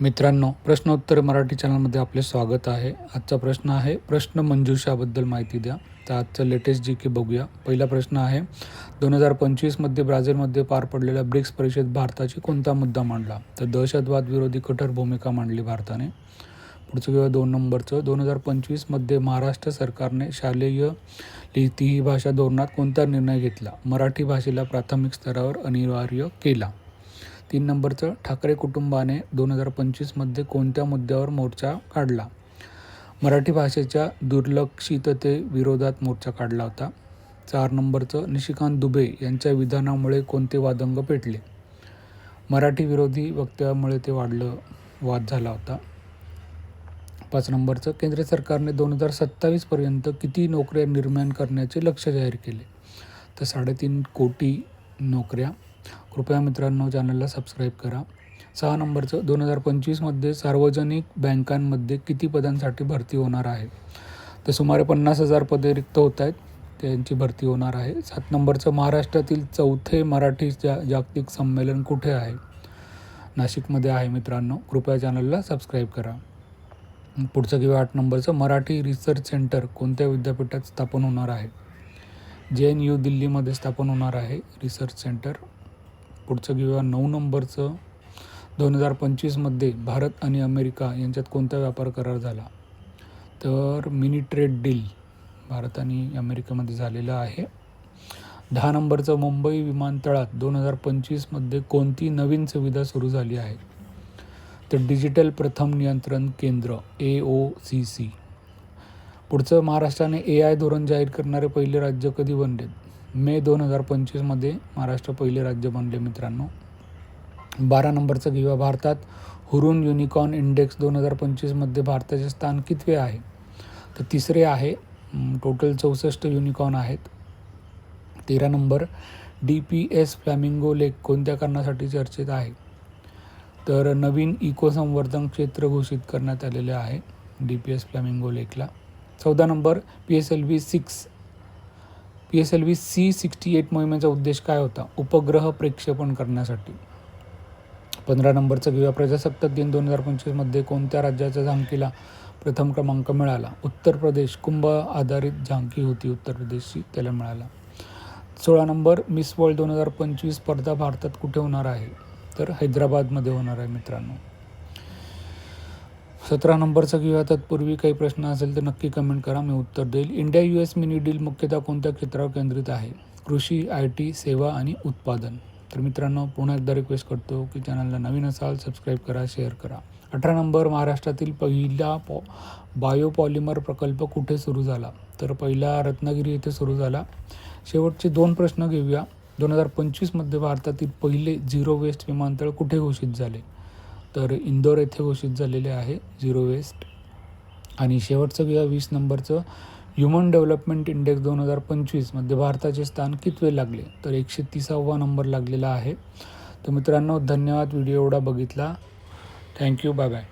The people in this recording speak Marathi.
मित्रांनो प्रश्नोत्तर मराठी चॅनलमध्ये आपले स्वागत आहे. आजचा प्रश्न आहे प्रश्न मंजुषाबद्दल माहिती द्या. तर आजचं लेटेस्ट जी की बघूया. पहिला प्रश्न आहे दोन हजार पंचवीसमध्ये ब्राझीलमध्ये पार पडलेल्या ब्रिक्स परिषदेत भारताची कोणता मुद्दा मांडला? तर दहशतवाद विरोधी कठोर भूमिका मांडली भारताने. पुढचं किंवा दोन नंबरचं. दोन हजार पंचवीसमध्ये महाराष्ट्र सरकारने शालेय लिहिती ही भाषा धोरणात कोणता निर्णय घेतला? मराठी भाषेला प्राथमिक स्तरावर अनिवार्य केला. तीन नंबरचं ठाकरे कुटुंबाने दोन हजार पंचवीसमध्ये कोणत्या मुद्द्यावर मोर्चा काढला? मराठी भाषेच्या दुर्लक्षितते विरोधात मोर्चा काढला होता. चार नंबरचं निशिकांत दुबे यांच्या विधानामुळे कोणते वादंग पेटले? मराठी विरोधी वक्तव्यामुळे ते वाढलं वाद झाला होता. पाच नंबरचं केंद्र सरकारने दोन हजार सत्तावीसपर्यंत किती नोकऱ्या निर्माण करण्याचे लक्ष जाहीर केले? तर साडेतीन कोटी नोकऱ्या कृपया मित्रांनो चॅनलला सबस्क्राईब करा. सहा नंबरचं दोन हजार पंचवीसमध्ये सार्वजनिक बँकांमध्ये किती पदांसाठी भरती होणार आहे? तर सुमारे पन्नास हजार पदे रिक्त होत आहेत त्यांची भरती होणार आहे. सात नंबरचं महाराष्ट्रातील चौथे मराठी जा जागतिक संमेलन कुठे आहे? नाशिकमध्ये आहे मित्रांनो. कृपया चॅनलला सबस्क्राईब करा. पुढचं किंवा आठ नंबरचं मराठी रिसर्च सेंटर कोणत्या विद्यापीठात स्थापन होणार आहे? जे एन यू दिल्लीमध्ये स्थापन होणार आहे रिसर्च सेंटर. पुढचं किंवा नऊ नंबरचं. दोन हजार पंचवीसमध्ये भारत आणि अमेरिका यांच्यात कोणता व्यापार करार झाला? तर मिनी ट्रेड डील भारत आणि अमेरिकेमध्ये झालेलं आहे. दहा नंबरचं मुंबई विमानतळात दोन हजार पंचवीसमध्ये कोणती नवीन सुविधा सुरू झाली आहे? तर डिजिटल प्रथम नियंत्रण केंद्र ए ओ सी सी. पुढचं महाराष्ट्राने ए आय धोरण जाहीर करणारे पहिले राज्य कधी बनले मे दोन हजार पंचवीसमध्ये महाराष्ट्र पहिले राज्य बनले मित्रांनो. बारा नंबरचं किंवा भारतात हुरून युनिकॉर्न इंडेक्स दोन हजार पंचवीसमध्ये भारताचे स्थान कितवे आहे? तर तिसरे आहे टोटल चौसष्ट युनिकॉर्न आहेत. तेरा number D P S flamingo lake कोणत्या कारणासाठी चर्चेत आहे? तर नवीन इको संवर्धन क्षेत्र घोषित करण्यात आलेले आहे डी पी एस फ्लॅमिंगो लेकला. चौदा number P S L V six P S L V C sixty eight मोहिमेचा उद्देश काय होता? उपग्रह प्रक्षेपण करण्यासाठी. पंधरा नंबरचं किंवा प्रजासत्ताक दिन दोन हजार पंचवीसमध्ये कोणत्या राज्याच्या झांकीला प्रथम क्रमांक मिळाला? उत्तर प्रदेश. कुंभ आधारित झांकी होती उत्तर प्रदेशची. त्याला मिळाला. सोळा नंबर. मिस वर्ल्ड दोन हजार पंचवीस स्पर्धा भारतात कुठे होणार आहे? तर हैदराबादमध्ये होणार आहे मित्रांनो. सतरा नंबरचा किंवा तत्पूर्वी काही प्रश्न असेल तर नक्की कमेंट करा मी उत्तर देईल. India U S mini deal मुख्यतः कोणत्या क्षेत्रावर केंद्रित आहे? कृषी आय टी सेवा आणि उत्पादन. तर मित्रांनो पुन्हा एकदा रिक्वेस्ट करतो की चॅनलला नवीन असाल सबस्क्राईब करा शेअर करा. अठरा नंबर महाराष्ट्रातील पहिला पॉ बायोपॉलिमर प्रकल्प कुठे सुरू झाला? तर पहिला रत्नागिरी येथे सुरू झाला. शेवटचे दोन प्रश्न घेऊया. दोन हजार पंचवीसमध्ये भारतातील पहिले झिरो वेस्ट विमानतळ कुठे घोषित झाले? तर इंदोर येथे घोषित झालेले आहे झिरो वेस्ट. आणि शेवटचं किंवा वीस नंबरचं ह्युमन डेव्हलपमेंट इंडेक्स दोन हजार पंचवीसमध्ये भारताचे स्थान कितवे लागले? तर एकशे तिसावा नंबर लागलेला आहे. तर मित्रांनो धन्यवाद व्हिडिओ एवढा बघितला. Thank you bye bye